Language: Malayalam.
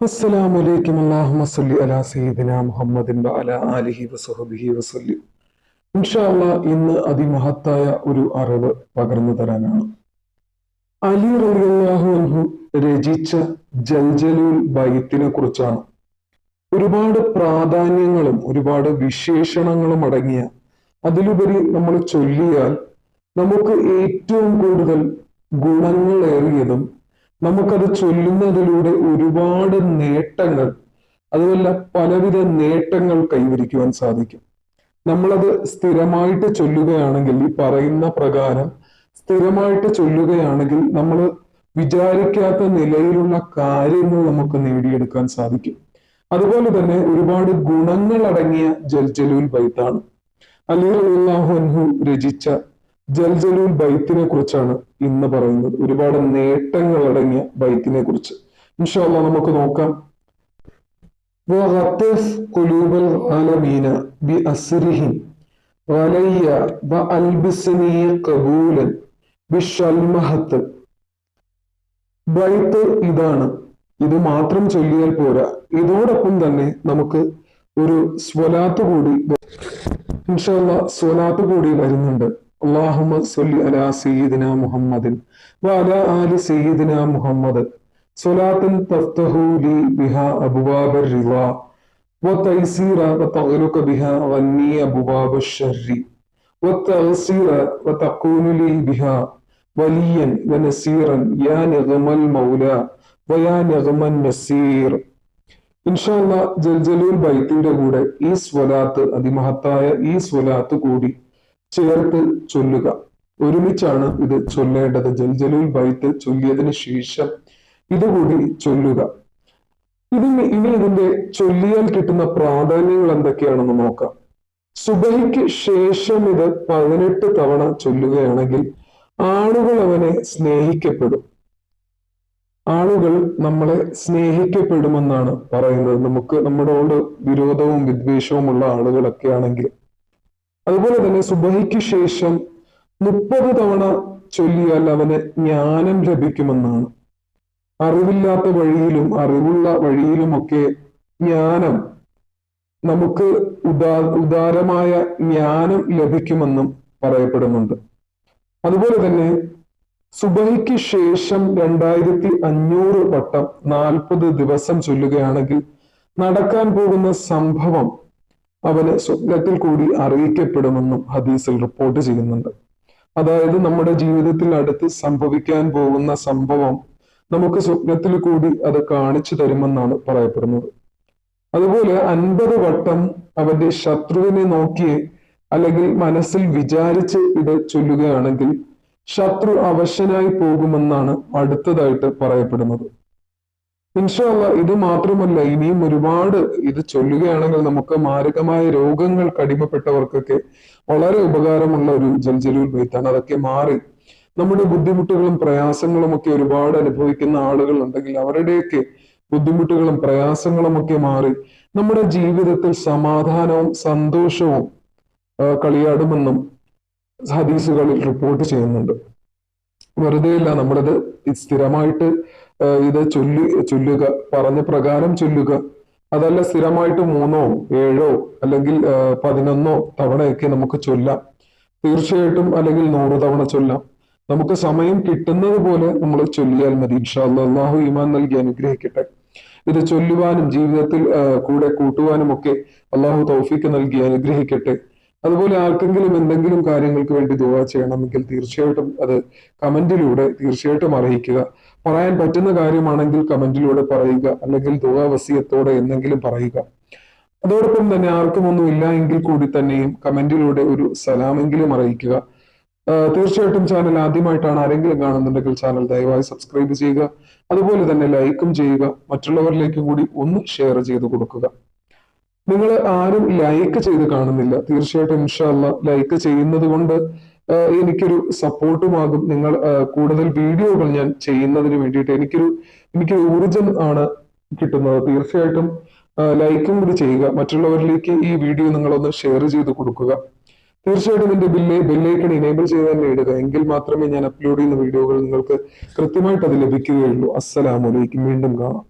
അസ്സലാമു അലൈക്കും അല്ലാഹുമ്മ സല്ലി അലാ സയ്യിദിന മുഹമ്മദിൻ വഅലാ ആലിഹി വസഹബിഹി വസല്ലി. ഇൻഷാ അല്ലാ ഇന്ന് അതിമഹത്തായ ഒരു അറിവ് പകർന്നു തരാനാണ്. അലി റളിയല്ലാഹു അൻഹു രചിച്ച ജൽജലുൽ ബൈത്തിനെ കുറിച്ചാണ്. ഒരുപാട് പ്രാധാന്യങ്ങളും ഒരുപാട് വിശേഷണങ്ങളും അടങ്ങിയ അതിലുപരി നമ്മൾ ചൊല്ലിയാൽ നമുക്ക് ഏറ്റവും കൂടുതൽ ഗുണങ്ങളേറിയതും നമുക്കത് ചൊല്ലുന്നതിലൂടെ ഒരുപാട് നേട്ടങ്ങൾ അതുമല്ല പലവിധ നേട്ടങ്ങൾ കൈവരിക്കുവാൻ സാധിക്കും. നമ്മളത് സ്ഥിരമായിട്ട് ചൊല്ലുകയാണെങ്കിൽ ഈ പറയുന്ന പ്രകാരം സ്ഥിരമായിട്ട് ചൊല്ലുകയാണെങ്കിൽ നമ്മൾ വിചാരിക്കാത്ത നിലയിലുള്ള കാര്യങ്ങൾ നമുക്ക് നേടിയെടുക്കാൻ സാധിക്കും. അതുപോലെ തന്നെ ഒരുപാട് ഗുണങ്ങൾ അടങ്ങിയ ജൽജലുൽ ബൈത്താണ്. അലി അള്ളാഹു രചിച്ച ജൽജലൂൽ ബൈത്തിനെ കുറിച്ചാണ് ഇന്ന് പറയുന്നത്. ഒരുപാട് നേട്ടങ്ങൾ അടങ്ങിയ ബൈത്തിനെ കുറിച്ച്. ഇൻഷാല്ല നമുക്ക് നോക്കാം. ബൈത്ത് ഇതാണ്. ഇത് മാത്രം ചൊല്ലിയാൽ പോരാ. ഇതോടൊപ്പം തന്നെ നമുക്ക് ഒരു സ്വലാത്ത് കൂടി ഇൻഷല്ല സ്വലാത്ത് കൂടി വരുന്നുണ്ട്. അള്ളാഹുമ്മ സല്ലി അലാ സയ്യിദിന മുഹമ്മദിൻ വഅല ആലി സയ്യിദിന മുഹമ്മദ് സ്വലാത്തൻ തഫ്തഹു ലി ബിഹാ അബുവാബ റിളാ وتيسير وتغلق بها عني أبواب الشر والتغسير وتكون لي بها وليا ونسيرا يا نغم المولى ويا نغم النسير ഇൻഷാല്ല ജൽജലൂൽ ബൈത്തിന്റെ കൂടെ ഈ സ്വലാത്ത് അതിമഹത്തായ ഈ സ്വലാത്ത് കൂടി ചേർത്ത് ചൊല്ലുക. ഒരുമിച്ചാണ് ഇത് ചൊല്ലേണ്ടത്. ജൽജലുൽ ബൈത്ത് ചൊല്ലിയതിനു ശേഷം ഇതുകൂടി ചൊല്ലുക. ഇതിന് ഇനി ഇതിന്റെ ചൊല്ലിയാൽ കിട്ടുന്ന പ്രാധാന്യങ്ങൾ എന്തൊക്കെയാണെന്ന് നോക്കാം. സുബഹിക്ക് ശേഷം ഇത് പതിനെട്ട് തവണ ചൊല്ലുകയാണെങ്കിൽ ആളുകൾ അവനെ സ്നേഹിക്കപ്പെടും. ആളുകൾ നമ്മളെ സ്നേഹിക്കപ്പെടുമെന്നാണ് പറയുന്നത്. നമുക്ക് നമ്മളോട് വിരോധവും വിദ്വേഷവുമുള്ള ആളുകളൊക്കെ ആണെങ്കിൽ അതുപോലെ തന്നെ സുബഹിക്ക് ശേഷം മുപ്പത് തവണ ചൊല്ലിയാൽ അവന് ജ്ഞാനം ലഭിക്കുമെന്നാണ് അറിവില്ലാത്ത വഴിയിലും അറിവുള്ള വഴിയിലുമൊക്കെ ജ്ഞാനം നമുക്ക് ഉദാ ഉദാരമായ ജ്ഞാനം ലഭിക്കുമെന്നും പറയപ്പെടുന്നുണ്ട്. അതുപോലെ തന്നെ സുബഹിക്ക് ശേഷം രണ്ടായിരത്തി അഞ്ഞൂറ് വട്ടം നാൽപ്പത് ദിവസം ചൊല്ലുകയാണെങ്കിൽ നടക്കാൻ പോകുന്ന സംഭവം അവന് സ്വപ്നത്തിൽ കൂടി അറിയിക്കപ്പെടുമെന്നും ഹദീസിൽ റിപ്പോർട്ട് ചെയ്യുന്നുണ്ട്. അതായത് നമ്മുടെ ജീവിതത്തിൽ അടുത്ത് സംഭവിക്കാൻ പോകുന്ന സംഭവം നമുക്ക് സ്വപ്നത്തിൽ കൂടി അത് കാണിച്ചു തരുമെന്നാണ് പറയപ്പെടുന്നത്. അതുപോലെ അൻപത് വട്ടം അവന്റെ ശത്രുവിനെ നോക്കി അല്ലെങ്കിൽ മനസ്സിൽ വിചാരിച്ച് ഇത് ചൊല്ലുകയാണെങ്കിൽ ശത്രു അവശനായി പോകുമെന്നാണ് അടുത്തതായിട്ട് പറയപ്പെടുന്നത്. ഇൻഷാല്ല ഇത് മാത്രമല്ല ഇനിയും ഒരുപാട് ഇത് ചൊല്ലുകയാണെങ്കിൽ നമുക്ക് മാരകമായ രോഗങ്ങൾ കടിമപ്പെട്ടവർക്കൊക്കെ വളരെ ഉപകാരമുള്ള ഒരു ജൽജലൂൽ ബൈത്താണ്. അതൊക്കെ മാറി നമ്മുടെ ബുദ്ധിമുട്ടുകളും പ്രയാസങ്ങളും ഒക്കെ ഒരുപാട് അനുഭവിക്കുന്ന ആളുകൾ ഉണ്ടെങ്കിൽ അവരുടെയൊക്കെ ബുദ്ധിമുട്ടുകളും പ്രയാസങ്ങളും ഒക്കെ മാറി നമ്മുടെ ജീവിതത്തിൽ സമാധാനവും സന്തോഷവും കളിയാടുമെന്നും ഹദീസുകളിൽ റിപ്പോർട്ട് ചെയ്യുന്നുണ്ട്. വെറുതെയല്ല നമ്മളത് സ്ഥിരമായിട്ട് ഇത് ചൊല്ലി ചൊല്ലുക. പറഞ്ഞ പ്രകാരം ചൊല്ലുക. അതല്ല സ്ഥിരമായിട്ട് മൂന്നോ ഏഴോ അല്ലെങ്കിൽ പതിനൊന്നോ തവണയൊക്കെ നമുക്ക് ചൊല്ലാം. തീർച്ചയായിട്ടും അല്ലെങ്കിൽ നൂറ് തവണ ചൊല്ലാം. നമുക്ക് സമയം കിട്ടുന്നത് പോലെ നമ്മൾ ചൊല്ലിയാൽ മതി. ഇൻഷാല്ല അള്ളാഹു ഈമാൻ നൽകി അനുഗ്രഹിക്കട്ടെ. ഇത് ചൊല്ലുവാനും ജീവിതത്തിൽ കൂടെ കൂട്ടുവാനും ഒക്കെ അള്ളാഹു തൗഫീക്ക് നൽകി അനുഗ്രഹിക്കട്ടെ. അതുപോലെ ആർക്കെങ്കിലും എന്തെങ്കിലും കാര്യങ്ങൾക്ക് വേണ്ടി ദുവാ ചെയ്യണമെങ്കിൽ തീർച്ചയായിട്ടും അത് കമന്റിലൂടെ തീർച്ചയായിട്ടും അറിയിക്കുക. പറയാൻ പറ്റുന്ന കാര്യമാണെങ്കിൽ കമന്റിലൂടെ പറയുക അല്ലെങ്കിൽ ദുവാ വസിയത്തോടെ എന്തെങ്കിലും പറയുക. അതോടൊപ്പം തന്നെ ആർക്കും ഒന്നും ഇല്ല എങ്കിൽ കൂടി തന്നെയും കമന്റിലൂടെ ഒരു സലാമെങ്കിലും അറിയിക്കുക. തീർച്ചയായിട്ടും ചാനൽ ആദ്യമായിട്ടാണ് ആരെങ്കിലും കാണുന്നുണ്ടെങ്കിൽ ചാനൽ ദയവായി സബ്സ്ക്രൈബ് ചെയ്യുക. അതുപോലെ തന്നെ ലൈക്കും ചെയ്യുക. മറ്റുള്ളവരിലേക്കും കൂടി ഒന്ന് ഷെയർ ചെയ്ത് കൊടുക്കുക. നിങ്ങൾ ആരും ലൈക്ക് ചെയ്ത് കാണുന്നില്ല. തീർച്ചയായിട്ടും ഇൻഷാല്ല ലൈക്ക് ചെയ്യുന്നത് കൊണ്ട് എനിക്കൊരു സപ്പോർട്ടുമാകും നിങ്ങൾ കൂടുതൽ വീഡിയോകൾ ഞാൻ ചെയ്യുന്നതിന് വേണ്ടിയിട്ട് എനിക്കൊരു എനിക്ക് ഊർജം ആണ് കിട്ടുന്നത്. തീർച്ചയായിട്ടും ലൈക്കും കൂടി ചെയ്യുക. മറ്റുള്ളവരിലേക്ക് ഈ വീഡിയോ നിങ്ങളൊന്ന് ഷെയർ ചെയ്ത് കൊടുക്കുക. തീർച്ചയായിട്ടും എന്റെ ബില്ല് ബില്ലേക്കൺ ഇനേബിൾ ചെയ്ത് തന്നെ ഇടുക. എങ്കിൽ മാത്രമേ ഞാൻ അപ്ലോഡ് ചെയ്യുന്ന വീഡിയോകൾ നിങ്ങൾക്ക് കൃത്യമായിട്ട് അത് ലഭിക്കുകയുള്ളൂ. അസ്സലാമലൈക്കും വീണ്ടും കാണാം.